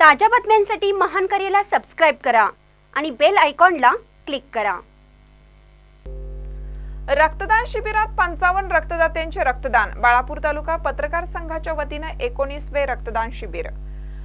ताज्या बातम्यांसाठी महान करेला सबस्क्राईब करा आणि बेल आयकॉनला क्लिक करा. रक्तदान शिबिरात पंचावन्न रक्तदात्यांचे रक्तदान. बाळापूर तालुका पत्रकार संघाच्या वतीनं एकोणीसवे रक्तदान शिबिर.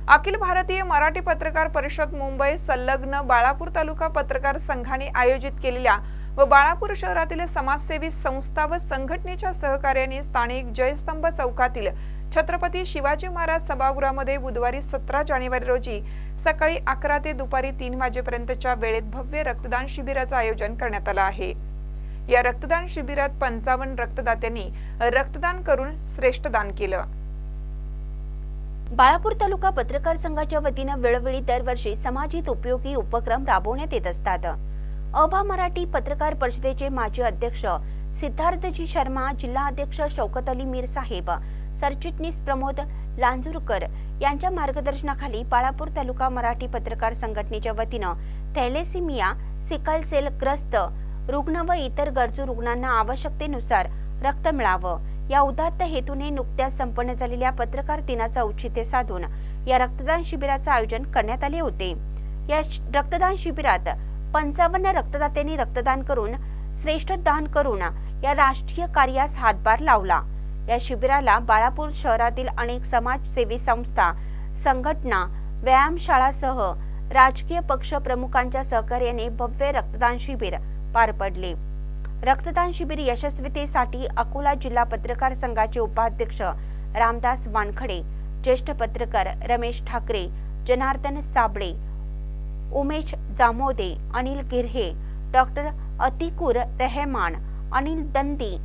अखिल भारतीय मराठी पत्रकार परिषद मुंबई संलग्न बाळापूर तालुका पत्रकार संघाने आयोजित केलेल्या व बाळापूर शहरातील समाजसेवी संस्था व संघटनेच्या सहकार्याने स्थानिक जयस्तंभ चौकातील छत्रपती शिवाजी महाराज सभागृहामध्ये बुधवारी सतरा जानेवारी रोजी सकाळी अकरा ते दुपारी तीन वाजेपर्यंतच्या वेळेत भव्य रक्तदान शिबिराचं आयोजन करण्यात आलं आहे. या रक्तदान शिबिरात पंचावन्न रक्तदात्यांनी रक्तदान करून श्रेष्ठ दान केलं. बाळापूर तालुका पत्रकार संघाच्या वतीनं वेळोवेळी दरवर्षी समाजित उपयोगी उपक्रम राबवण्यात येत असतात. अभा मराठी पत्रकार परिषदेचे माजी अध्यक्ष सिद्धार्थजी शर्मा जिल्हा अध्यक्ष शौकत अली मीर साहेब सरचिटणीस प्रमोद लांजूरकर यांच्या मार्गदर्शनाखाली बाळापूर तालुका मराठी पत्रकार संघटनेच्या वतीनं थॅलेसिमिया सिकल सेल ग्रस्त रुग्ण व इतर गरजू रुग्णांना आवश्यकतेनुसार रक्त मिळावं. या उदात्त हेतूने नुकत्याच संपन्न झालेल्या पत्रकार दिनाचं औचित्य साधून या रक्तदान शिबिराचं आयोजन करण्यात आले होते. या रक्तदान शिबिरात पंचावन्न रक्तदात्यांनी रक्तदान करून श्रेष्ठ दान करून या राष्ट्रीय कार्यास हातभार लावला. या शिबिराला बाळापूर शहरातील अनेक समाजसेवी संस्था संघटना व्यायामशाळासह राजकीय पक्ष प्रमुखांच्या सहकार्याने भव्य रक्तदान शिबिर पार पडले. रक्तदान शिबिर यशस्वीतेसाठी अकोला जिल्हा पत्रकार संघाचे उपाध्यक्ष रामदास वानखडे ज्येष्ठ पत्रकार रमेश ठाकरे जनार्दन साबळे उमेश जामोदे अनिल गिर्हे डॉक्टर अतिकुर रेहमान अनिल दंदी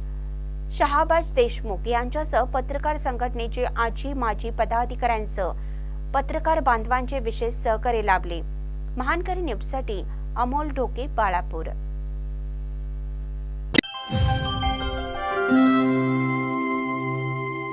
शहाबाज देशमुख यांच्यासह पत्रकार संघटनेचे आजी माजी पदाधिकाऱ्यांसह पत्रकार बांधवांचे विशेष सहकार्य लाभले. महानकरी न्यूजसाठी अमोल ढोके बाळापूर.